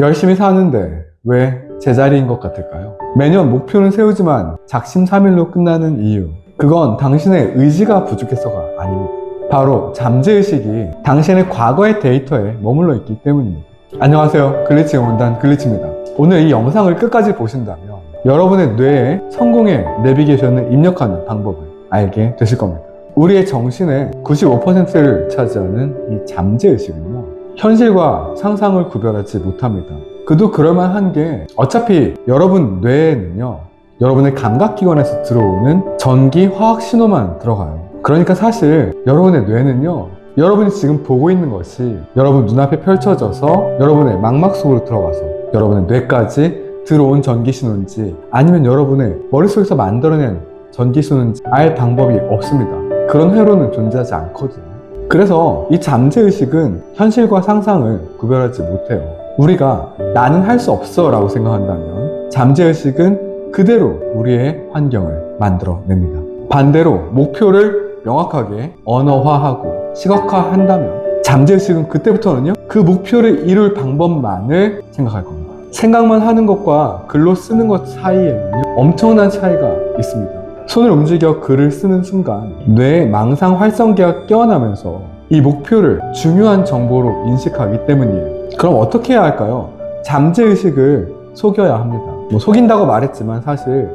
열심히 사는데 왜 제자리인 것 같을까요? 매년 목표는 세우지만 작심삼일로 끝나는 이유. 그건 당신의 의지가 부족해서가 아닙니다. 바로 잠재의식이 당신의 과거의 데이터에 머물러 있기 때문입니다. 안녕하세요. 글리치 원단 글리치입니다. 오늘 이 영상을 끝까지 보신다면 여러분의 뇌에 성공의 내비게이션을 입력하는 방법을 알게 되실 겁니다. 우리의 정신의 95%를 차지하는 이 잠재의식은요, 현실과 상상을 구별하지 못합니다. 그도 그럴만한 게 어차피 여러분 뇌에는요, 여러분의 감각기관에서 들어오는 전기, 화학 신호만 들어가요. 그러니까 사실 여러분의 뇌는요, 여러분이 지금 보고 있는 것이 여러분 눈앞에 펼쳐져서 여러분의 망막 속으로 들어가서 여러분의 뇌까지 들어온 전기 신호인지 아니면 여러분의 머릿속에서 만들어낸 전기 신호인지 알 방법이 없습니다. 그런 회로는 존재하지 않거든요. 그래서 이 잠재의식은 현실과 상상을 구별하지 못해요. 우리가 나는 할 수 없어 라고 생각한다면 잠재의식은 그대로 우리의 환경을 만들어냅니다. 반대로 목표를 명확하게 언어화하고 시각화한다면 잠재의식은 그때부터는요 그 목표를 이룰 방법만을 생각할 겁니다. 생각만 하는 것과 글로 쓰는 것 사이에는요 엄청난 차이가 있습니다. 손을 움직여 글을 쓰는 순간 뇌의 망상 활성계가 깨어나면서 이 목표를 중요한 정보로 인식하기 때문이에요. 그럼 어떻게 해야 할까요? 잠재의식을 속여야 합니다. 뭐 속인다고 말했지만 사실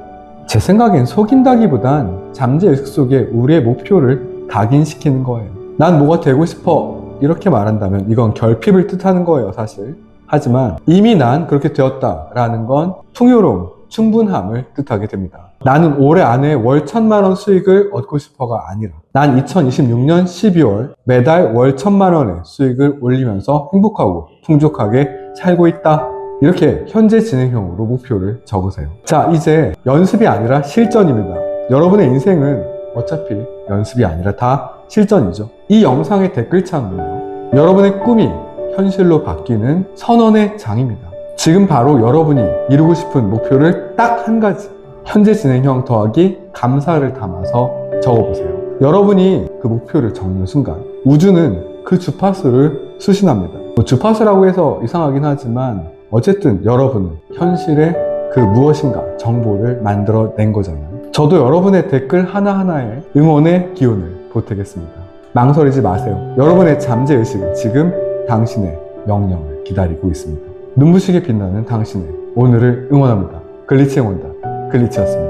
제 생각엔 속인다기보단 잠재의식 속에 우리의 목표를 각인시키는 거예요. 난 뭐가 되고 싶어 이렇게 말한다면 이건 결핍을 뜻하는 거예요 사실. 하지만 이미 난 그렇게 되었다라는 건 풍요로움, 충분함을 뜻하게 됩니다. 나는 올해 안에 월 천만 원 수익을 얻고 싶어가 아니라 난 2026년 12월 매달 월 천만 원의 수익을 올리면서 행복하고 풍족하게 살고 있다. 이렇게 현재 진행형으로 목표를 적으세요. 자, 이제 연습이 아니라 실전입니다. 여러분의 인생은 어차피 연습이 아니라 다 실전이죠. 이 영상의 댓글창은요. 여러분의 꿈이 현실로 바뀌는 선언의 장입니다. 지금 바로 여러분이 이루고 싶은 목표를 딱 한 가지 현재 진행형 더하기 감사를 담아서 적어보세요. 여러분이 그 목표를 적는 순간 우주는 그 주파수를 수신합니다. 뭐 주파수라고 해서 이상하긴 하지만 어쨌든 여러분은 현실의 그 무엇인가 정보를 만들어낸 거잖아요. 저도 여러분의 댓글 하나하나에 응원의 기운을 보태겠습니다. 망설이지 마세요. 여러분의 잠재의식은 지금 당신의 명령을 기다리고 있습니다. 눈부시게 빛나는 당신의 오늘을 응원합니다. 글리치의 원단, 글리치였습니다.